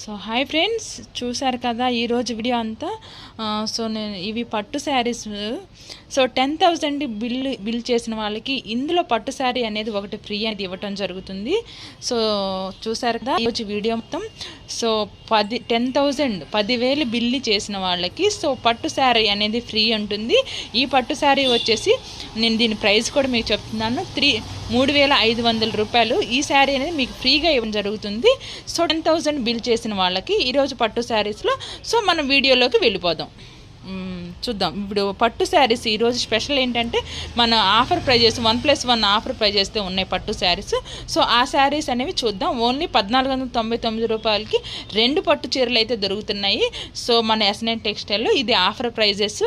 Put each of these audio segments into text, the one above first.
So hi friends చూసారు కదా ఈరోజు వీడియో అంతా? సో నేను ఇవి పట్టు saris. So ten thousand bill bill చేసిన వాళ్ళకి ఇందులో పట్టు శారీ అనేది ఒకటి ఫ్రీ అనేది ఇవ్వటం జరుగుతుంది. సో చూసారు కదా ఈరోజు వీడియో మొత్తం? సో పది టెన్ థౌజండ్ పదివేలు బిల్లు చేసిన వాళ్ళకి సో పట్టు శారీ అనేది ఫ్రీ ఉంటుంది. ఈ పట్టు శారీ వచ్చేసి నేను దీని ప్రైస్ కూడా మీకు చెప్తున్నాను. త్రీ మూడు వేల ఐదు వందల రూపాయలు ఈ శారీ అనేది మీకు ఫ్రీగా ఇవ్వడం జరుగుతుంది. సో టెన్ థౌజండ్ బిల్ చేసిన వాళ్ళకి ఈరోజు పట్టు శారీస్లో సో మనం వీడియోలోకి వెళ్ళిపోదాం. చూద్దాం. ఇప్పుడు పట్టు శారీస్ ఈరోజు స్పెషల్ ఏంటంటే మన offer prices one plus one offer ప్రైజెస్తో ఉన్నాయి పట్టు శారీస్. సో ఆ శారీస్ అనేవి చూద్దాం. ఓన్లీ పద్నాలుగు వందల తొంభై తొమ్మిది రూపాయలకి రెండు పట్టు చీరలు అయితే దొరుకుతున్నాయి. సో మన ఎస్ఎన్ టెక్స్టైల్లో ఇది ఆఫర్ ప్రైజెస్.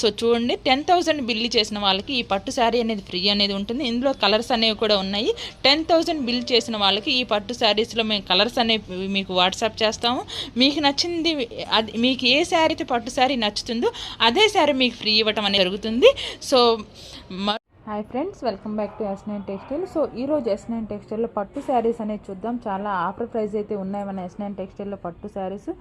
సో చూడండి. టెన్ థౌజండ్ బిల్ చేసిన వాళ్ళకి ఈ పట్టు శారీ అనేది ఫ్రీ అనేది ఉంటుంది. ఇందులో కలర్స్ అనేవి కూడా ఉన్నాయి. టెన్ థౌజండ్ బిల్ చేసిన వాళ్ళకి ఈ పట్టు శారీస్లో మేము కలర్స్ అనేవి మీకు వాట్సాప్ చేస్తాము. మీకు నచ్చింది అది మీకు ఏ శారీ అయితే పట్టు శారీ నచ్చుతుంది అదే సారీ మీకు ఫ్రీ ఇవ్వటం అనేది జరుగుతుంది. సో మ- hi friends welcome back to S nine textile so ఈరోజు ఎస్ నైన్ టెక్స్టైల్లో పట్టు శారీస్ అనేది చూద్దాం. చాలా ఆఫర్ ప్రైస్ అయితే ఉన్నాయి మన ఎస్ నైన్ టెక్స్టైల్లో పట్టు శారీస్.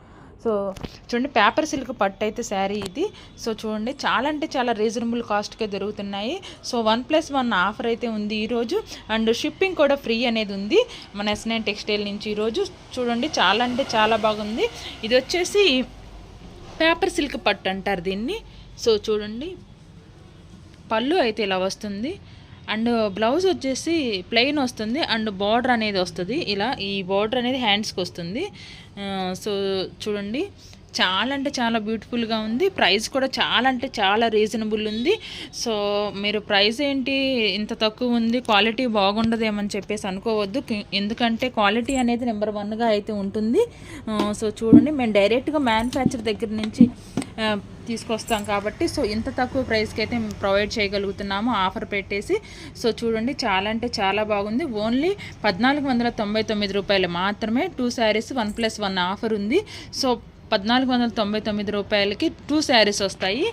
సో చూడండి పేపర్ సిల్క్ పట్టు అయితే శారీ ఇది. సో చూడండి చాలా అంటే చాలా రీజనబుల్ కాస్ట్కే దొరుకుతున్నాయి. So one plus one offer అయితే ఉంది ఈరోజు అండ్ షిప్పింగ్ కూడా ఫ్రీ అనేది ఉంది మన ఎస్ నైన్ టెక్స్టైల్ నుంచి ఈరోజు చూడండి చాలా అంటే చాలా బాగుంది. ఇది వచ్చేసి పేపర్ సిల్క్ పట్టు అంటారు దీన్ని. సో చూడండి పళ్ళు అయితే ఇలా వస్తుంది. అండ్ బ్లౌజ్ వచ్చేసి ప్లెయిన్ వస్తుంది అండ్ బార్డర్ అనేది వస్తుంది. ఇలా ఈ బార్డర్ అనేది హ్యాండ్స్కి వస్తుంది. సో చూడండి చాలా అంటే చాలా బ్యూటిఫుల్గా ఉంది. ప్రైస్ కూడా చాలా అంటే చాలా రీజనబుల్ ఉంది. సో మీరు ప్రైస్ ఏంటి? ఇంత తక్కువ ఉంది. క్వాలిటీ బాగుండదేమని చెప్పేసి అనుకోవద్దు. ఎందుకంటే క్వాలిటీ అనేది నెంబర్ వన్గా అయితే ఉంటుంది. సో చూడండి. మేము డైరెక్ట్గా మ్యానుఫ్యాక్చర్ దగ్గర నుంచి తీసుకొస్తాం కాబట్టి సో ఇంత తక్కువ ప్రైస్కి అయితే మేము ప్రొవైడ్ చేయగలుగుతున్నాము. ఆఫర్ పెట్టేసి సో చూడండి. చాలా అంటే చాలా బాగుంది. ఓన్లీ పద్నాలుగు వందల తొంభై తొమ్మిది రూపాయలు మాత్రమే. Two saris one plus one offer ఉంది. సో పద్నాలుగు వందల తొంభై తొమ్మిది రూపాయలకి టూ శారీస్ వస్తాయి.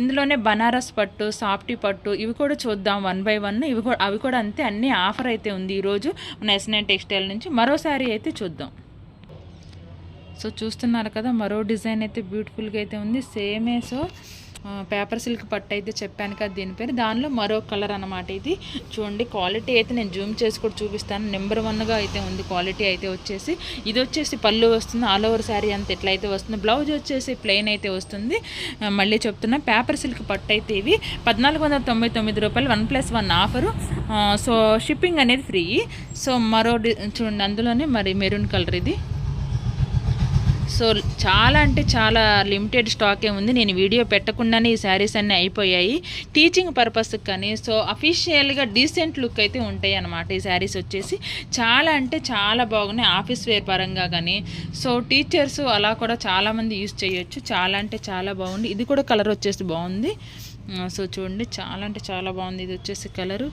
ఇందులోనే బనారస్ పట్టు సాఫ్టీ పట్టు ఇవి కూడా చూద్దాం వన్ బై వన్. ఇవి కూడా అవి కూడా అంతే అన్ని ఆఫర్ అయితే ఉంది ఈరోజు మన ఎస్ నైన్ టెక్స్టైల్ నుంచి మరో శారీ అయితే చూద్దాం. సో చూస్తున్నారు కదా మరో డిజైన్ అయితే బ్యూటిఫుల్గా అయితే ఉంది. సేమే సో. పేపర్ సిల్క్ పట్టు అయితే చెప్పాను కదా దీని పేరు. దానిలో మరో కలర్ అనమాట ఇది. చూడండి క్వాలిటీ అయితే నేను జూమ్ చేసి కూడా చూపిస్తాను. నెంబర్ వన్గా అయితే ఉంది క్వాలిటీ అయితే వచ్చేసి. ఇది వచ్చేసి పళ్ళు వస్తుంది ఆల్ ఓవర్ శారీ అంత ఎట్లయితే వస్తుంది. బ్లౌజ్ వచ్చేసి ప్లెయిన్ అయితే వస్తుంది. మళ్ళీ చెప్తున్నా పేపర్ సిల్క్ పట్టు అయితే ఇవి. పద్నాలుగు వందల తొంభై తొమ్మిది రూపాయలు one plus one offer. So shipping అనేది ఫ్రీ. సో మరో చూడండి అందులోనే మరి మెరూన్ కలర్ ఇది. సో చాలా అంటే చాలా లిమిటెడ్ స్టాకే ఉంది. నేను వీడియో పెట్టకుండానే ఈ శారీస్ అన్నీ అయిపోయాయి. టీచింగ్ పర్పస్కి కానీ సో అఫీషియల్గా డీసెంట్ లుక్ అయితే ఉంటాయి అనమాట ఈ శారీస్ వచ్చేసి. చాలా అంటే చాలా బాగున్నాయి. ఆఫీస్ వేర్ పరంగా కానీ సో టీచర్స్ అలా కూడా చాలామంది యూస్ చేయొచ్చు. చాలా అంటే చాలా బాగుంది. ఇది కూడా కలర్ వచ్చేసి బాగుంది. సో చూడండి చాలా అంటే చాలా బాగుంది. ఇది వచ్చేసి colour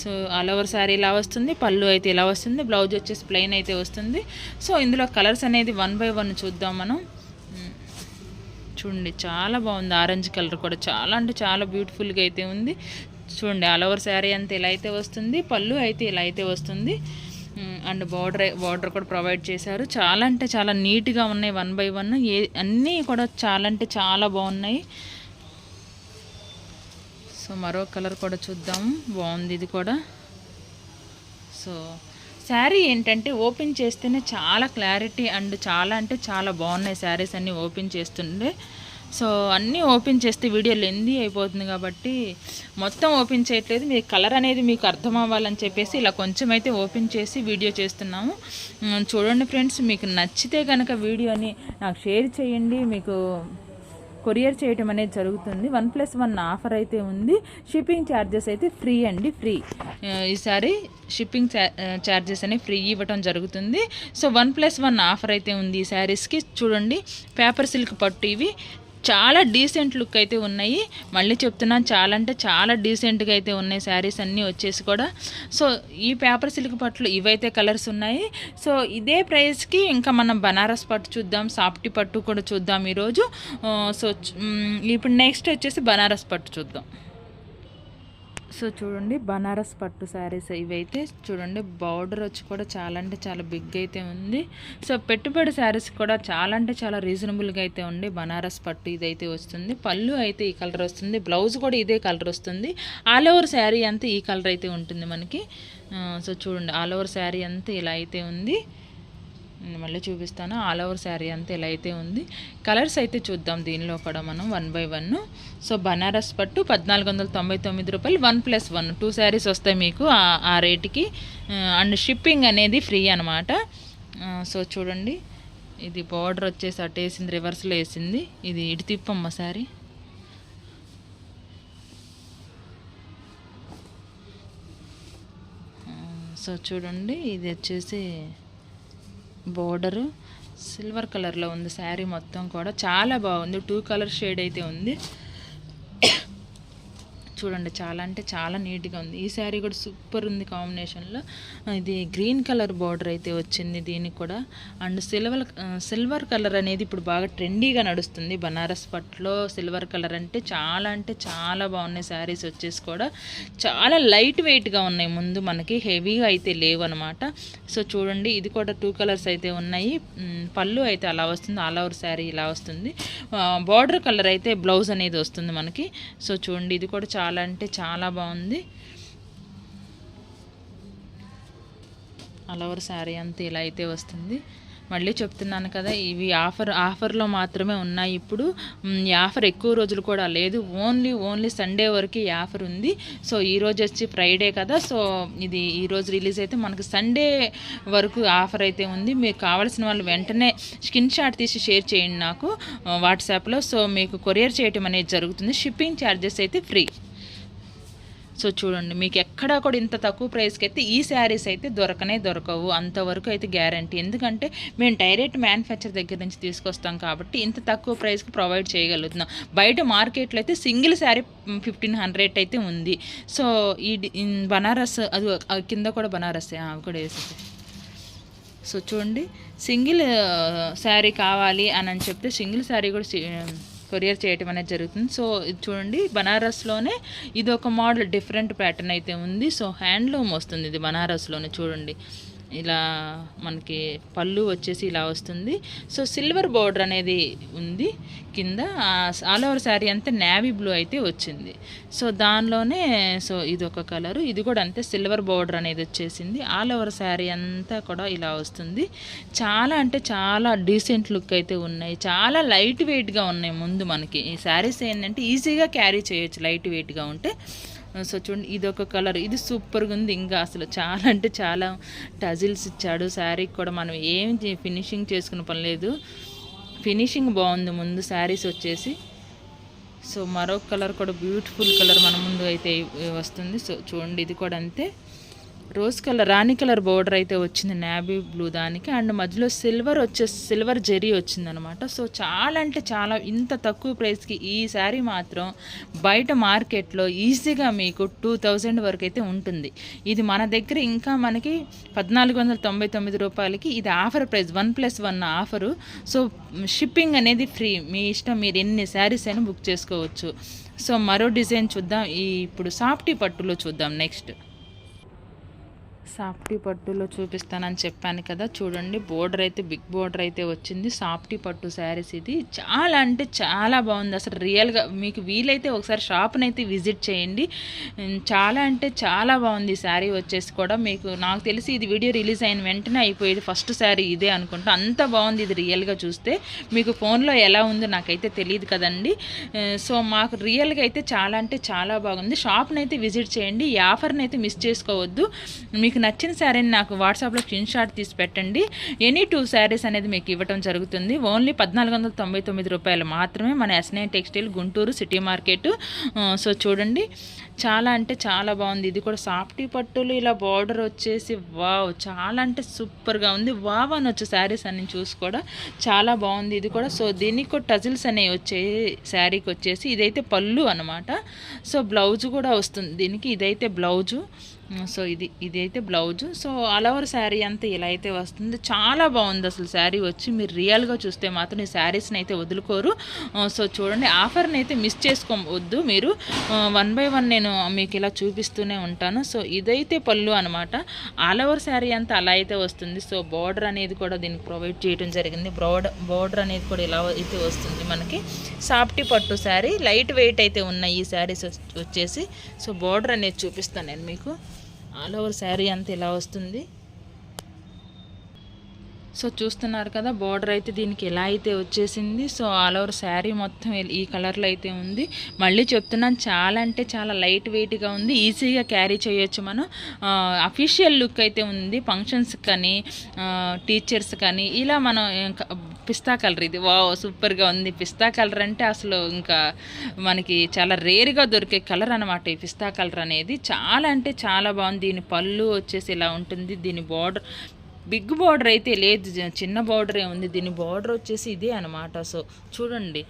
so all over sari ఇలా వస్తుంది పళ్ళు అయితే ఇలా వస్తుంది బ్లౌజ్ వచ్చేసి ప్లెయిన్ అయితే వస్తుంది. సో ఇందులో కలర్స్ అనేది వన్ బై వన్ చూద్దాం మనం. చూడండి చాలా బాగుంది. ఆరెంజ్ కలర్ కూడా చాలా అంటే చాలా బ్యూటిఫుల్గా అయితే ఉంది. చూడండి ఆల్ ఓవర్ శారీ అంతా ఇలా అయితే వస్తుంది పళ్ళు అయితే ఇలా అయితే వస్తుంది. అండ్ బార్డర్ బార్డర్ కూడా ప్రొవైడ్ చేశారు. చాలా అంటే చాలా నీట్గా ఉన్నాయి వన్ బై వన్. ఏ అన్నీ కూడా చాలా అంటే చాలా బాగున్నాయి. సో మరో కలర్ కూడా చూద్దాం. బాగుంది ఇది కూడా. సో శారీ ఏంటంటే ఓపెన్ చేస్తేనే చాలా క్లారిటీ అండ్ చాలా అంటే చాలా బాగున్నాయి శారీస్ అన్నీ ఓపెన్ చేస్తుండే సో అన్నీ ఓపెన్ చేస్తే వీడియో లెందీ అయిపోతుంది కాబట్టి మొత్తం ఓపెన్ చేయట్లేదు. మీ కలర్ అనేది మీకు అర్థం అవ్వాలని చెప్పేసి ఇలా కొంచెం అయితే ఓపెన్ చేసి వీడియో చేస్తున్నాము. చూడండి ఫ్రెండ్స్ మీకు నచ్చితే కనుక వీడియోని నాకు షేర్ చేయండి. మీకు కొరియర్ చేయటం అనేది జరుగుతుంది. వన్ ప్లస్ వన్ ఆఫర్ అయితే ఉంది. షిప్పింగ్ ఛార్జెస్ అయితే ఫ్రీ అండి ఫ్రీ. ఈసారి షిప్పింగ్ ఛార్జెస్ అనేవి ఫ్రీ ఇవ్వటం జరుగుతుంది. So one plus one offer అయితే ఉంది ఈ శారీస్కి చూడండి పేపర్ సిల్క్ పట్టు ఇవి. చాలా డీసెంట్ లుక్ అయితే ఉన్నాయి. మళ్ళీ చెప్తున్నాను చాలా అంటే చాలా డీసెంట్గా అయితే ఉన్నాయి శారీస్ అన్నీ వచ్చేసి కూడా. సో ఈ పేపర్ సిల్క్ పట్టులు ఇవైతే కలర్స్ ఉన్నాయి. సో ఇదే ప్రైస్కి ఇంకా మనం బనారస్ పట్టు చూద్దాం సాఫ్టీ పట్టు కూడా చూద్దాం ఈరోజు. సో ఇప్పుడు నెక్స్ట్ వచ్చేసి బనారస్ పట్టు చూద్దాం. సో చూడండి బనారస్ పట్టు శారీస్ ఇవైతే. చూడండి బార్డర్ వచ్చి కూడా చాలా అంటే చాలా బిగ్ అయితే ఉంది. సో పెట్టుబడి శారీస్ కూడా చాలా అంటే చాలా రీజనబుల్గా అయితే ఉంది. బనారస్ పట్టు ఇదైతే వస్తుంది. పళ్ళు అయితే ఈ కలర్ వస్తుంది. బ్లౌజ్ కూడా ఇదే కలర్ వస్తుంది. ఆల్ ఓవర్ శారీ అంతా ఈ కలర్ అయితే ఉంటుంది మనకి. సో చూడండి ఆల్ ఓవర్ శారీ అంతా ఇలా అయితే ఉంది. మళ్ళీ చూపిస్తాను. ఆల్ ఓవర్ శారీ అంతా ఇలా అయితే ఉంది. కలర్స్ అయితే చూద్దాం దీనిలో కూడా మనం one buy one so Banaras పట్టు పద్నాలుగు వందల తొంభై తొమ్మిది రూపాయలు. One plus one two saris వస్తాయి మీకు ఆ- రేటుకి అండ్ షిప్పింగ్ అనేది ఫ్రీ అనమాట సో చూడండి. ఇది బార్డర్ వచ్చేసి అటు వేసింది రివర్స్లో వేసింది. ఇది ఇటు తిప్పమ్మ శారీ సో చూడండి. ఇది వచ్చేసి బోర్డరు. సిల్వర్ కలర్లో ఉంది శారీ మొత్తం కూడా. చాలా బాగుంది. టూ కలర్ షేడ్ అయితే ఉంది. చూడండి చాలా అంటే చాలా నీట్గా ఉంది. ఈ శారీ కూడా సూపర్ ఉంది కాంబినేషన్లో ఇది గ్రీన్ కలర్ బార్డర్ అయితే వచ్చింది దీనికి కూడా. అండ్ సిల్వర్ సిల్వర్ కలర్ అనేది ఇప్పుడు బాగా ట్రెండీగా నడుస్తుంది. బనారస్ పట్లో సిల్వర్ కలర్ అంటే చాలా అంటే చాలా బాగున్నాయి శారీస్ వచ్చేసి కూడా. చాలా లైట్ వెయిట్గా ఉన్నాయి. ముందు మనకి హెవీగా అయితే లేవు అనమాట సో చూడండి ఇది కూడా టూ కలర్స్ అయితే ఉన్నాయి. పళ్ళు అయితే అలా వస్తుంది. ఆల్ ఓవర్ శారీ ఇలా వస్తుంది. బార్డర్ కలర్ అయితే బ్లౌజ్ అనేది వస్తుంది మనకి. సో చూడండి ఇది కూడా చాలా అంటే చాలా బాగుంది. అలవర్ శారీ అంతా ఇలా అయితే వస్తుంది. మళ్ళీ చెప్తున్నాను కదా ఇవి ఆఫర్ ఆఫర్లో మాత్రమే ఉన్నాయి ఇప్పుడు. ఈ ఆఫర్ ఎక్కువ రోజులు కూడా లేదు. ఓన్లీ ఓన్లీ సండే వరకు ఈ ఆఫర్ ఉంది. సో ఈ రోజు వచ్చి ఫ్రైడే కదా. సో ఇది ఈరోజు రిలీజ్ అయితే మనకు సండే వరకు ఆఫర్ అయితే ఉంది. మీకు కావాల్సిన వాళ్ళు వెంటనే స్క్రీన్ షాట్ తీసి షేర్ చేయండి నాకు వాట్సాప్లో. సో మీకు కొరియర్ చేయటం అనేది జరుగుతుంది. షిప్పింగ్ ఛార్జెస్ అయితే ఫ్రీ. సో చూడండి మీకు ఎక్కడా కూడా ఇంత తక్కువ ప్రైస్కి అయితే ఈ శారీస్ అయితే దొరకనే దొరకవు. అంతవరకు అయితే గ్యారంటీ. ఎందుకంటే మేము డైరెక్ట్ మ్యానుఫ్యాక్చర్ దగ్గర నుంచి తీసుకొస్తాం కాబట్టి ఇంత తక్కువ ప్రైస్కి ప్రొవైడ్ చేయగలుగుతున్నాం. బయట మార్కెట్లో అయితే సింగిల్ శారీ ఫిఫ్టీన్ హండ్రెడ్ అయితే ఉంది. సో ఈ బనారస్ అది కింద కూడా బనారస్ అవి కూడా వేసేసి. సో చూడండి సింగిల్ శారీ కావాలి అని అని చెప్తే సింగిల్ శారీ కూడా కొరియర్ చేయటం అనేది జరుగుతుంది. సో ఇది చూడండి బనారస్లోనే ఇది ఒక మోడల్ డిఫరెంట్ ప్యాటర్న్ అయితే ఉంది. సో హ్యాండ్లూమ్ వస్తుంది ఇది బనారస్లోనే చూడండి. ఇలా మనకి పళ్ళు వచ్చేసి ఇలా వస్తుంది. సో సిల్వర్ బోర్డర్ అనేది ఉంది కింద. ఆల్ ఓవర్ శారీ అంతా నేవీ బ్లూ అయితే వచ్చింది. సో దానిలోనే సో ఇది ఒక కలరు ఇది కూడా అంతే సిల్వర్ బోర్డర్ అనేది వచ్చేసింది. ఆల్ ఓవర్ శారీ అంతా కూడా ఇలా వస్తుంది. చాలా అంటే చాలా డీసెంట్ లుక్ అయితే ఉన్నాయి. చాలా లైట్ వెయిట్గా ఉన్నాయి ముందు మనకి. ఈ శారీస్ ఏంటంటే ఈజీగా క్యారీ చేయొచ్చు లైట్ వెయిట్గా ఉంటే. సో చూడండి ఇది ఒక కలర్. ఇది సూపర్గా ఉంది. ఇంకా అసలు చాలా అంటే చాలా టజిల్స్ ఇచ్చాడు. శారీకి కూడా మనం ఏం ఫినిషింగ్ చేసుకున్న పని లేదు. ఫినిషింగ్ బాగుంది ముందు శారీస్ వచ్చేసి. సో మరొక కలర్ కూడా బ్యూటిఫుల్ కలర్ మన ముందు అయితే వస్తుంది. సో చూడండి ఇది కూడా అంతే. రోజ్ కలర్ రాణి కలర్ బోర్డర్ అయితే వచ్చింది నాబీ బ్లూ దానికి. అండ్ మధ్యలో సిల్వర్ వచ్చే సిల్వర్ జెరీ వచ్చిందనమాట సో చాలా అంటే చాలా ఇంత తక్కువ ప్రైస్కి ఈ శారీ మాత్రం బయట మార్కెట్లో ఈజీగా మీకు టూ థౌజండ్ వరకు అయితే ఉంటుంది. ఇది మన దగ్గర ఇంకా మనకి పద్నాలుగు వందల తొంభై తొమ్మిది రూపాయలకి ఇది offer price one plus one offer so shipping అనేది ఫ్రీ మీ ఇష్టం మీరు ఎన్ని శారీస్ అయినా బుక్ చేసుకోవచ్చు. సో మరో డిజైన్ చూద్దాం. ఈ ఇప్పుడు సాఫ్టీ పట్టులో చూద్దాం నెక్స్ట్ సాఫ్టీ పట్టులో చూపిస్తానని చెప్పాను కదా చూడండి బోర్డర్ అయితే బిగ్ బోర్డర్ అయితే వచ్చింది. సాఫ్టీ పట్టు శారీస్ ఇది. చాలా అంటే చాలా బాగుంది. అసలు రియల్గా మీకు వీలైతే ఒకసారి షాప్ని అయితే విజిట్ చేయండి. చాలా అంటే చాలా బాగుంది ఈ శారీ వచ్చేసి కూడా. మీకు నాకు తెలిసి ఇది వీడియో రిలీజ్ అయిన వెంటనే అయిపోయేది ఫస్ట్ శారీ ఇదే అనుకుంటా. అంత బాగుంది ఇది రియల్గా చూస్తే. మీకు ఫోన్లో ఎలా ఉందో నాకైతే తెలియదు కదండి. సో మాకు రియల్గా అయితే చాలా అంటే చాలా బాగుంది. షాప్ని అయితే విజిట్ చేయండి. ఈ ఆఫర్ని అయితే మిస్ చేసుకోవద్దు. మీకు నచ్చిన శారీని నాకు వాట్సాప్లో స్క్రీన్ షాట్ తీసి పెట్టండి. ఎనీ టూ శారీస్ అనేది మీకు ఇవ్వటం జరుగుతుంది. ఓన్లీ పద్నాలుగు వందల తొంభై తొమ్మిది రూపాయలు మాత్రమే మన S nine textile Guntur city market. So చూడండి చాలా అంటే చాలా బాగుంది. ఇది కూడా సాఫ్టీ పట్టులు ఇలా బార్డర్ వచ్చేసి వావ్ చాలా అంటే సూపర్గా ఉంది. వావ్ అని వచ్చే శారీస్ అన్ని చూసి కూడా చాలా బాగుంది ఇది కూడా. సో దీనికి కూడా టజిల్స్ అనేవి వచ్చే శారీకి వచ్చేసి ఇదైతే పళ్ళు అనమాట సో బ్లౌజ్ కూడా వస్తుంది దీనికి. ఇదైతే బ్లౌజు. సో ఇది ఇది అయితే blouse. So all over sari అంతా ఇలా అయితే వస్తుంది. చాలా బాగుంది అసలు శారీ వచ్చి. మీరు రియల్గా చూస్తే మాత్రం ఈ శారీస్ని అయితే వదులుకోరు. సో చూడండి ఆఫర్ని అయితే మిస్ చేసుకోవద్దు మీరు. వన్ బై వన్ నేను మీకు ఇలా చూపిస్తూనే ఉంటాను. సో ఇదైతే పళ్ళు అనమాట ఆల్ ఓవర్ శారీ అంతా అలా అయితే వస్తుంది. సో బార్డర్ అనేది కూడా దీనికి ప్రొవైడ్ చేయడం జరిగింది. బ్రాడ్ బార్డర్ అనేది కూడా ఇలా అయితే వస్తుంది మనకి. సాఫ్టీ పట్టు శారీ లైట్ వెయిట్ అయితే ఉన్నాయి ఈ శారీస్ వచ్చేసి. సో బార్డర్ అనేది చూపిస్తాను నేను మీకు. ఆల్ ఓవర్ శారీ అంతా ఇలా వస్తుంది. సో చూస్తున్నారు కదా బార్డర్ అయితే దీనికి ఎలా అయితే వచ్చేసింది. సో ఆల్ ఓవర్ శారీ మొత్తం ఈ కలర్లో అయితే ఉంది. మళ్ళీ చెప్తున్నాను చాలా అంటే చాలా లైట్ వెయిట్గా ఉంది. ఈజీగా క్యారీ చేయొచ్చు మనం. అఫీషియల్ లుక్ అయితే ఉంది. ఫంక్షన్స్ కానీ టీచర్స్ కానీ ఇలా మనం ఇంకా పిస్తా కలర్ ఇది. వా సూపర్గా ఉంది. పిస్తా కలర్ అంటే అసలు ఇంకా మనకి చాలా రేర్గా దొరికే కలర్ అనమాట ఈ పిస్తా కలర్ అనేది. చాలా అంటే చాలా బాగుంది. దీని పళ్ళు వచ్చేసి ఇలా ఉంటుంది. దీని బార్డర్ బిగ్ బార్డర్ అయితే లేదు. చిన్న బార్డరే ఉంది. దీని బార్డర్ వచ్చేసి ఇదే అనమాట సో చూడండి.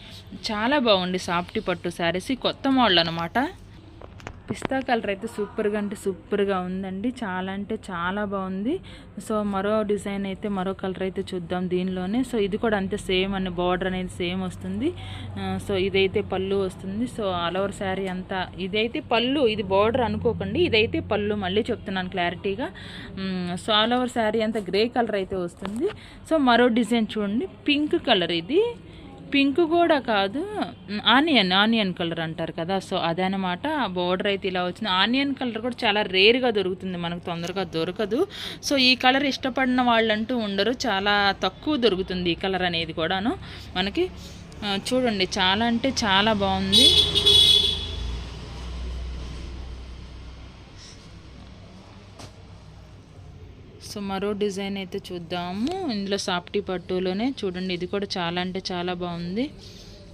చాలా బాగుంది సాఫ్టీ పట్టు శారీస్. కొత్త మోడల్ అనమాట పిస్తా కలర్ అయితే సూపర్గా అంటే సూపర్గా ఉందండి. చాలా అంటే చాలా బాగుంది. సో మరో డిజైన్ అయితే మరో కలర్ అయితే చూద్దాం దీనిలోనే. సో ఇది కూడా అంతే సేమ్ అండి. బార్డర్ అనేది సేమ్ వస్తుంది. సో ఇదైతే పళ్ళు వస్తుంది. సో ఆల్ ఓవర్ శారీ అంతా ఇదైతే పళ్ళు. ఇది బార్డర్ అనుకోకండి. ఇదైతే పళ్ళు. మళ్ళీ చెప్తున్నాను క్లారిటీగా. సో ఆల్ ఓవర్ శారీ అంతా గ్రే కలర్ అయితే వస్తుంది. సో మరో డిజైన్ చూడండి. పింక్ కలర్ ఇది. పింక్ కూడా కాదు. ఆనియన్ ఆనియన్ కలర్ అంటారు కదా. సో అదనమాట బోర్డర్ అయితే ఇలా వచ్చింది. ఆనియన్ కలర్ కూడా చాలా రేర్గా దొరుకుతుంది. మనకు తొందరగా దొరకదు. సో ఈ కలర్ ఇష్టపడిన వాళ్ళంటూ ఉండరు. చాలా తక్కువ దొరుకుతుంది ఈ కలర్ అనేది కూడాను. మనకి చూడండి. చాలా అంటే చాలా బాగుంది. సో మరో డిజైన్ అయితే చూద్దాము. ఇందులో సాఫ్టీ పట్టులోనే చూడండి ఇది కూడా చాలా అంటే చాలా బాగుంది.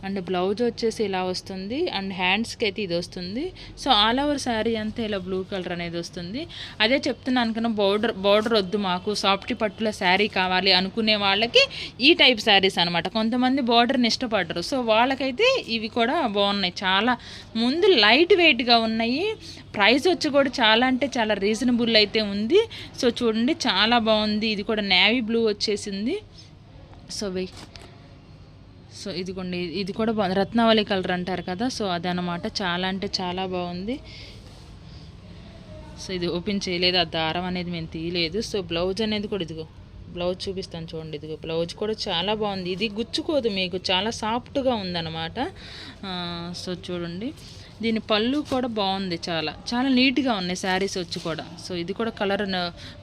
అండ్ బ్లౌజ్ వచ్చేసి ఇలా వస్తుంది అండ్ హ్యాండ్స్కి అయితే ఇది వస్తుంది. సో ఆల్ ఓవర్ శారీ అంతా ఇలా బ్లూ కలర్ అనేది వస్తుంది. అదే చెప్తున్నాను కన్నా బోర్డర్ బోర్డర్ వద్దు మాకు. సాఫ్టీ పట్టుల శారీ కావాలి అనుకునే వాళ్ళకి ఈ టైప్ శారీస్ అనమాట కొంతమంది బోర్డర్ని ఇష్టపడరు. సో వాళ్ళకైతే ఇవి కూడా బాగున్నాయి. చాలా ముందు లైట్ వెయిట్గా ఉన్నాయి. ప్రైస్ వచ్చి కూడా చాలా అంటే చాలా రీజనబుల్ అయితే ఉంది. సో చూడండి చాలా బాగుంది. ఇది కూడా నేవీ బ్లూ వచ్చేసింది. సో వెయ్ సో ఇదిగోండి ఇది కూడా రత్నావళి కలర్ అంటారు కదా సో అదనమాట చాలా అంటే చాలా బాగుంది. సో ఇది ఓపెన్ చేయలేదు ఆ దారం అనేది మేము తీయలేదు. సో బ్లౌజ్ అనేది కూడా ఇదిగో బ్లౌజ్ చూపిస్తాను చూడండి ఇదిగో బ్లౌజ్ కూడా చాలా బాగుంది. ఇది గుచ్చుకోదు మీకు చాలా సాఫ్ట్గా ఉందన్నమాట. సో చూడండి. దీని పళ్ళు కూడా బాగుంది చాలా. చాలా నీట్గా ఉన్నాయి శారీస్ వచ్చి కూడా. సో ఇది కూడా కలర్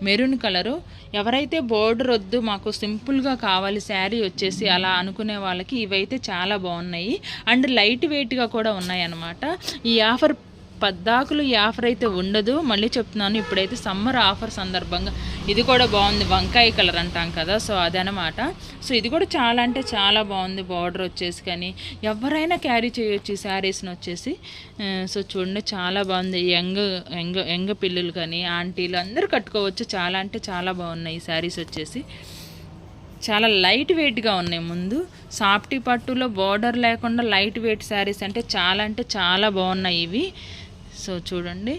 మెరూన్ కలరు. ఎవరైతే బోర్డర్ వద్దు మాకు సింపుల్గా కావాలి శారీ వచ్చేసి అలా అనుకునే వాళ్ళకి ఇవైతే చాలా బాగున్నాయి. అండ్ లైట్ వెయిట్గా కూడా ఉన్నాయి అన్నమాట ఈ ఆఫర్ పద్దాకులు ఈ ఆఫర్ అయితే ఉండదు. మళ్ళీ చెప్తున్నాను ఇప్పుడైతే సమ్మర్ ఆఫర్ సందర్భంగా. ఇది కూడా బాగుంది. వంకాయ కలర్ అంటాం కదా సో అదనమాట. సో ఇది కూడా చాలా అంటే చాలా బాగుంది. బార్డర్ వచ్చేసి కానీ ఎవరైనా క్యారీ చేయొచ్చు ఈ శారీస్ని వచ్చేసి. సో చూడండి చాలా బాగుంది. యంగ్ యంగ్ యంగ్ పిల్లలు కానీ ఆంటీలు అందరూ కట్టుకోవచ్చు. చాలా అంటే చాలా బాగున్నాయి ఈ శారీస్ వచ్చేసి. చాలా లైట్ వెయిట్గా ఉన్నాయి ముందు. సాఫ్టీ పట్టులో బార్డర్ లేకుండా లైట్ వెయిట్ శారీస్ అంటే చాలా అంటే చాలా బాగున్నాయి ఇవి. సో చూడండి.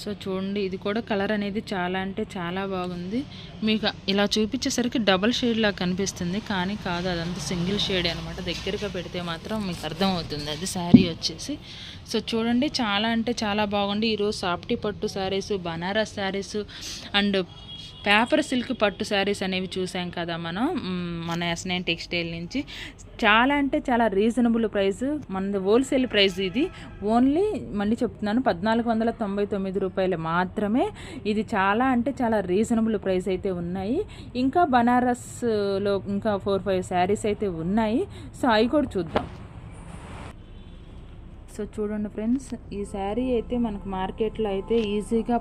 సో చూడండి ఇది కూడా కలర్ అనేది చాలా అంటే చాలా బాగుంది. మీకు ఇలా చూపించేసరికి డబల్ షేడ్లా కనిపిస్తుంది. కానీ కాదు అదంతా సింగిల్ షేడ్ అనమాట దగ్గరగా పెడితే మాత్రం మీకు అర్థమవుతుంది. అది శారీ వచ్చేసి. సో చూడండి చాలా అంటే చాలా బాగుంది. ఈరోజు సాఫ్టీ పట్టు saris Banaras saris and paper silk పట్టు శారీస్ అనేవి చూసాం కదా మనం. మన ఎస్ నైన్ టెక్స్టైల్ నుంచి. చాలా అంటే చాలా రీజనబుల్ ప్రైస్. మనది హోల్సేల్ ప్రైస్ ఇది. ఓన్లీ మళ్ళీ చెప్తున్నాను పద్నాలుగు వందల తొంభై తొమ్మిది రూపాయలు మాత్రమే. ఇది చాలా అంటే చాలా రీజనబుల్ ప్రైస్ అయితే ఉన్నాయి. ఇంకా బనారస్లో ఇంకా ఫోర్ ఫైవ్ శారీస్ అయితే ఉన్నాయి. సో అవి కూడా చూద్దాం. సో చూడండి ఫ్రెండ్స్ ఈ శారీ అయితే మనకు మార్కెట్లో అయితే ఈజీగా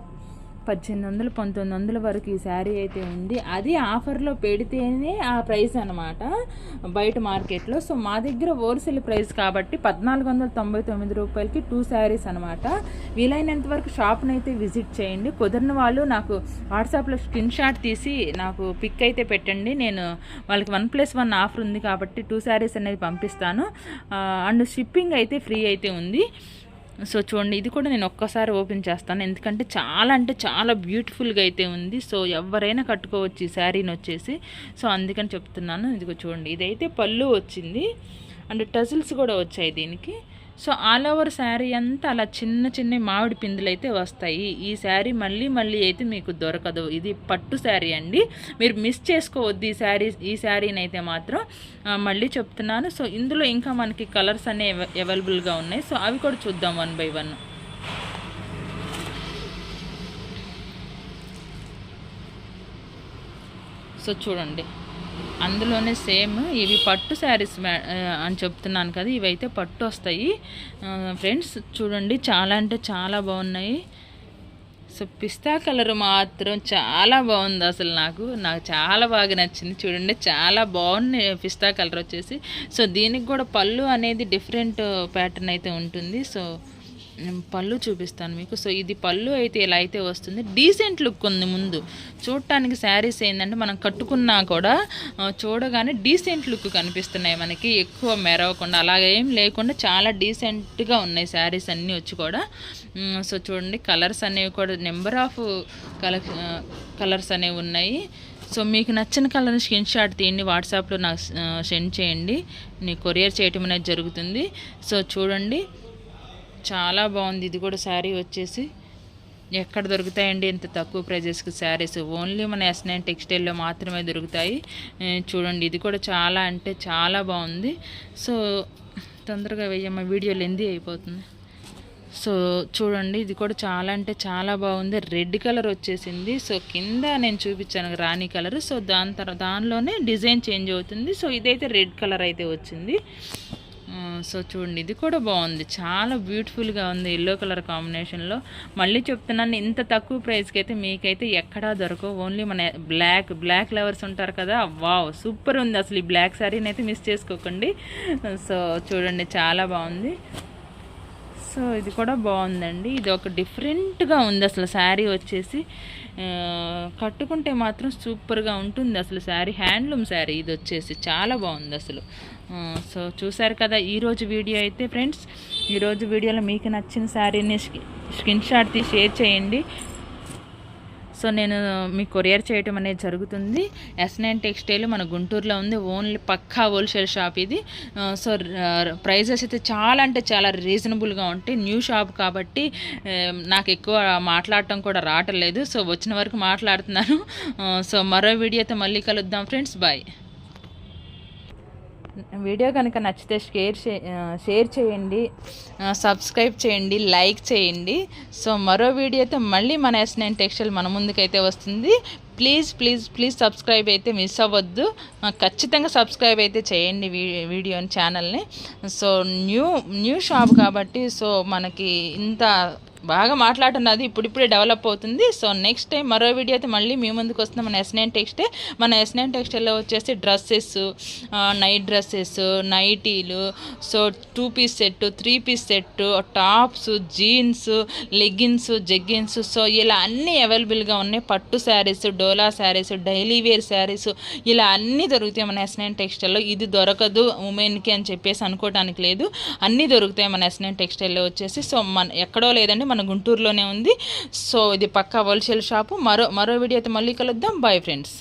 పద్దెనిమిది వందలు పంతొమ్మిది వందల వరకు ఈ శారీ అయితే ఉంది. అది ఆఫర్లో పెడితేనే ఆ ప్రైస్ అనమాట బయట మార్కెట్లో. సో మా దగ్గర హోల్సేల్ ప్రైస్ కాబట్టి పద్నాలుగు వందల తొంభై తొమ్మిది రూపాయలకి టూ శారీస్ అనమాట వీలైనంత వరకు షాప్ని అయితే విజిట్ చేయండి. కుదిరిన వాళ్ళు నాకు వాట్సాప్లో స్క్రీన్ షాట్ తీసి నాకు పిక్ అయితే పెట్టండి. నేను వాళ్ళకి వన్ ప్లస్ వన్ ఆఫర్ ఉంది కాబట్టి టూ శారీస్ అనేది పంపిస్తాను. అండ్ షిప్పింగ్ అయితే ఫ్రీ అయితే ఉంది. సో చూడండి ఇది కూడా నేను ఒక్కసారి ఓపెన్ చేస్తాను. ఎందుకంటే చాలా అంటే చాలా బ్యూటిఫుల్గా అయితే ఉంది. సో ఎవరైనా కట్టుకోవచ్చు ఈ శారీని వచ్చేసి సో అందుకని చెప్తున్నాను. ఇదిగో చూడండి ఇదైతే పళ్ళు వచ్చింది. అండ్ టజిల్స్ కూడా వచ్చాయి దీనికి. సో ఆల్ ఓవర్ శారీ అంతా అలా చిన్న చిన్న మామిడి పిందులు అయితే వస్తాయి. ఈ శారీ మళ్ళీ మళ్ళీ అయితే మీకు దొరకదు. ఇది పట్టు శారీ అండి. మీరు మిస్ చేసుకోవద్దు ఈ శారీ ఈ శారీని అయితే మాత్రం మళ్ళీ చెప్తున్నాను. సో ఇందులో ఇంకా మనకి కలర్స్ అనే అవైలబుల్గా ఉన్నాయి. సో అవి కూడా చూద్దాం వన్ బై వన్. సో చూడండి. అందులోనే సేమ్ ఇవి పట్టు శారీస్ అని చెప్తున్నాను కదా ఇవైతే పట్టు వస్తాయి. ఫ్రెండ్స్ చూడండి చాలా అంటే చాలా బాగున్నాయి. సో పిస్తా కలర్ మాత్రం చాలా బాగుంది అసలు నాకు. నాకు చాలా బాగా నచ్చింది. చూడండి చాలా బాగుంది పిస్తా కలర్ వచ్చేసి. సో దీనికి కూడా పళ్ళు అనేది డిఫరెంట్ ప్యాటర్న్ అయితే ఉంటుంది. సో పళ్ళు చూపిస్తాను మీకు. సో ఇది పళ్ళు అయితే ఇలా అయితే వస్తుంది. డీసెంట్ లుక్ ఉంది ముందు. చూడటానికి శారీస్ ఏంటంటే మనం కట్టుకున్నా కూడా చూడగానే డీసెంట్ లుక్ కనిపిస్తున్నాయి మనకి. ఎక్కువ మెరవకుండా అలాగే ఏం లేకుండా చాలా డీసెంట్గా ఉన్నాయి శారీస్ అన్నీ వచ్చి కూడా. సో చూడండి కలర్స్ అనేవి కూడా నెంబర్ ఆఫ్ కలెక్ కలర్స్ అనేవి ఉన్నాయి. సో మీకు నచ్చిన కలర్ని స్క్రీన్ షాట్ తీయండి వాట్సాప్లో నాకు సెండ్ చేయండి. నేను కొరియర్ చేయటం అనేది జరుగుతుంది. సో చూడండి చాలా బాగుంది. ఇది కూడా శారీ వచ్చేసి ఎక్కడ దొరుకుతాయండి? ఇంత తక్కువ ప్రైజెస్కి శారీస్. ఓన్లీ మన ఎస్ నైన్ టెక్స్టైల్లో మాత్రమే దొరుకుతాయి. చూడండి. ఇది కూడా చాలా అంటే చాలా బాగుంది. సో తొందరగా వేయమ్మ. వీడియో లెందీ అయిపోతుంది. సో చూడండి. ఇది కూడా చాలా అంటే చాలా బాగుంది. రెడ్ కలర్ వచ్చేసింది. సో కింద నేను చూపించాను రాణి కలర్. సో దాని తర్వాత దానిలోనే డిజైన్ చేంజ్ అవుతుంది. సో ఇదైతే రెడ్ కలర్ అయితే వచ్చింది. సో చూడండి ఇది కూడా బాగుంది. చాలా బ్యూటిఫుల్గా ఉంది ఎల్లో కలర్ కాంబినేషన్లో మళ్ళీ చెప్తున్నాను ఇంత తక్కువ ప్రైస్కి అయితే మీకైతే ఎక్కడా దొరకవు. ఓన్లీ మన బ్లాక్ బ్లాక్ లవర్స్ ఉంటారు కదా వావ్ సూపర్ ఉంది. అసలు ఈ బ్లాక్ శారీని అయితే మిస్ చేసుకోకండి. సో చూడండి చాలా బాగుంది. సో ఇది కూడా బాగుందండి. ఇది ఒక డిఫరెంట్గా ఉంది అసలు శారీ వచ్చేసి. కట్టుకుంటే మాత్రం సూపర్గా ఉంటుంది అసలు శారీ హ్యాండ్లూమ్ శారీ ఇది వచ్చేసి. చాలా బాగుంది అసలు. సో చూసారు కదా ఈరోజు వీడియో అయితే ఫ్రెండ్స్ ఈరోజు వీడియోలో మీకు నచ్చిన శారీని స్క్రీన్ షాట్ తీసి షేర్ చేయండి. సో నేను మీకు కొరియర్ చేయటం అనేది జరుగుతుంది. ఎస్ నైన్ టెక్స్టైల్ మన గుంటూరులో ఉంది ఓన్లీ పక్కా హోల్సేల్ షాప్ ఇది. సో ప్రైజెస్ అయితే చాలా అంటే చాలా రీజనబుల్గా ఉంటాయి. న్యూ షాప్ కాబట్టి నాకు ఎక్కువ మాట్లాడటం కూడా రావట్లేదు సో వచ్చిన వరకు మాట్లాడుతున్నాను. సో మరో వీడియోతో మళ్ళీ కలుద్దాం ఫ్రెండ్స్. బాయ్. వీడియో కనుక నచ్చితే షేర్ చే షేర్ చేయండి సబ్స్క్రైబ్ చేయండి లైక్ చేయండి. సో మరో వీడియోతో మళ్ళీ మన ఎస్ నైన్ టెక్స్టైల్ మన ముందుకైతే వస్తుంది. ప్లీజ్ ప్లీజ్ ప్లీజ్ సబ్స్క్రైబ్ అయితే మిస్ అవ్వద్దు. ఖచ్చితంగా సబ్స్క్రైబ్ అయితే చేయండి వీ వీడియోని ఛానల్ని. సో న్యూ న్యూ షాప్ కాబట్టి సో మనకి ఇంత బాగా మాట్లాడుతున్నది ఇప్పుడిప్పుడే డెవలప్ అవుతుంది. సో నెక్స్ట్ టైం మరో వీడియో అయితే మళ్ళీ మీ ముందుకు వస్తుంది. మన ఎస్ టెక్స్టే మన ఎస్ నైన్ టెక్స్టైల్లో వచ్చేసి డ్రెస్సెస్ నైట్ డ్రెస్సెస్ నైటీలు so two piece set three piece set tops jeans leggings jeggings so ఇలా అన్నీ అవైలబుల్గా ఉన్నాయి. పట్టు శారీస్ డోలా శారీస్ డైలీ వేర్ శారీస్ ఇలా అన్నీ దొరుకుతాయి మన ఎస్ నైన్ టెక్స్టైల్లో ఇది దొరకదు ఉమెన్కి అని చెప్పేసి అనుకోవడానికి లేదు. అన్నీ దొరుకుతాయి మన ఎస్ టెక్స్టైల్లో వచ్చేసి. సో మన ఎక్కడో లేదండి మన గుంటూరులోనే ఉంది. సో ఇది పక్కా హోల్సేల్ షాపు. మరో మరో వీడియో అయితే మళ్ళీ కలుద్దాం. Bye friends